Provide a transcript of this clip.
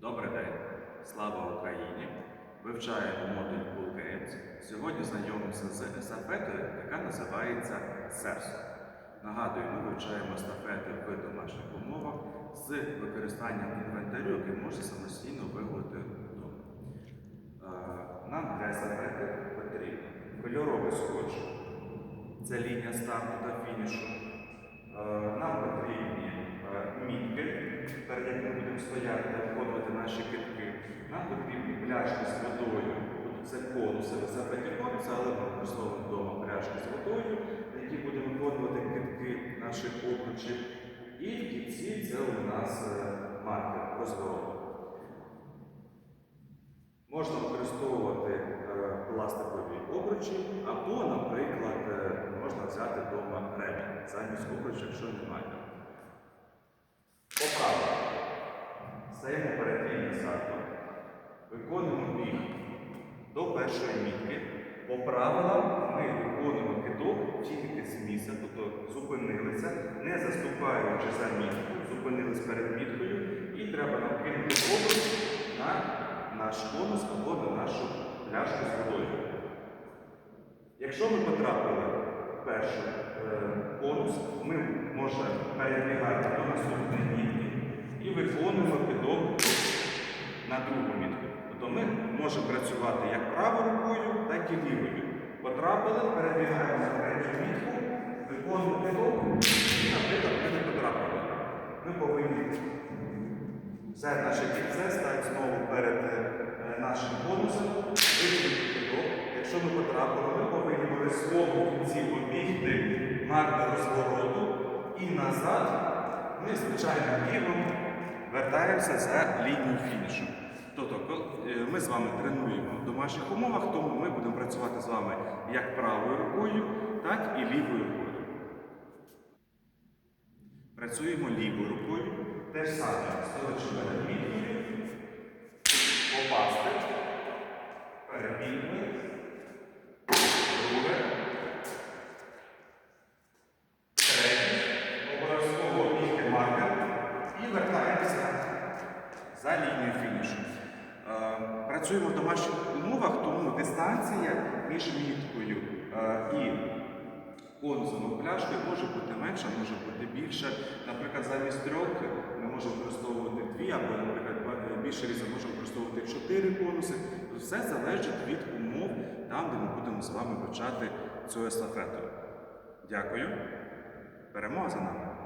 Добрий день! Слава Україні! Вивчаємо модуль Cool Games. Сьогодні знайомимося з естафетою, яка називається Серсо. Нагадую, ми вивчаємо естафети в домашніх умовах з використанням інвентарю, який може самостійно вигулити вдома. Е, Нам для естафети потрібен кольоровий скотч. Це лінія старту та фінішу. Е, Нам потрібні е, мітки, перед якими будемо стояти наші китки. Нам потрібні пляшки з водою. Це конуси, висипаті конуси, але ми використовуємо вдома пляшки з водою, на які будемо виконувати китки наших обручів. І в кінці це у нас е, маркер розвороту. Можна використовувати е, пластикові обручі, або, наприклад, е, можна взяти вдома ремінь замість обруча, якщо немає. Поправа. Стаємо перед лінією виконуємо біг до першої мітки. По правилам ми виконуємо кидок тільки з місця, тобто зупинилися, не заступаючи за мітку, зупинились перед міткою, і треба нам кинути обруч на наш конус або на нашу пляшку з водою. Якщо ми потрапили в перший е, конус, ми можемо перебігати до наступної мітки і виконуємо на другу мітку. Тобто ми можемо працювати як правою рукою, так і лівою. Потрапили, перебігаємо на третю мітку, виконуємо кидок і, наприклад, ми не потрапили. Ми повинні Взяти наше кільце, стати знову перед е, нашим конусом, виконати кидок. Якщо ми потрапили, ми повинні обов'язково в кінці обігти маркер розвороту і назад ми звичайним бігом вертаємося за лінію фінішу. Тобто, е, ми з вами тренуємо в домашніх умовах, тому ми будемо працювати з вами як правою рукою, так і лівою рукою. Працюємо лівою рукою. Те ж саме, стоячи перед міткою, попасти, перебігли, друге, третє, обов'язково бігти маркер і вертаємося за лінією фінішу. Е, Працюємо в домашніх умовах, тому дистанція між міткою е, і конусом пляшкою може бути менша, може бути більша. Наприклад, замість трьох ми можемо використовувати дві, або, наприклад, більше різів можемо використовувати чотири конуси. Все залежить від умов там, де ми будемо з вами вивчати цю естафету. Дякую. Перемога за нами!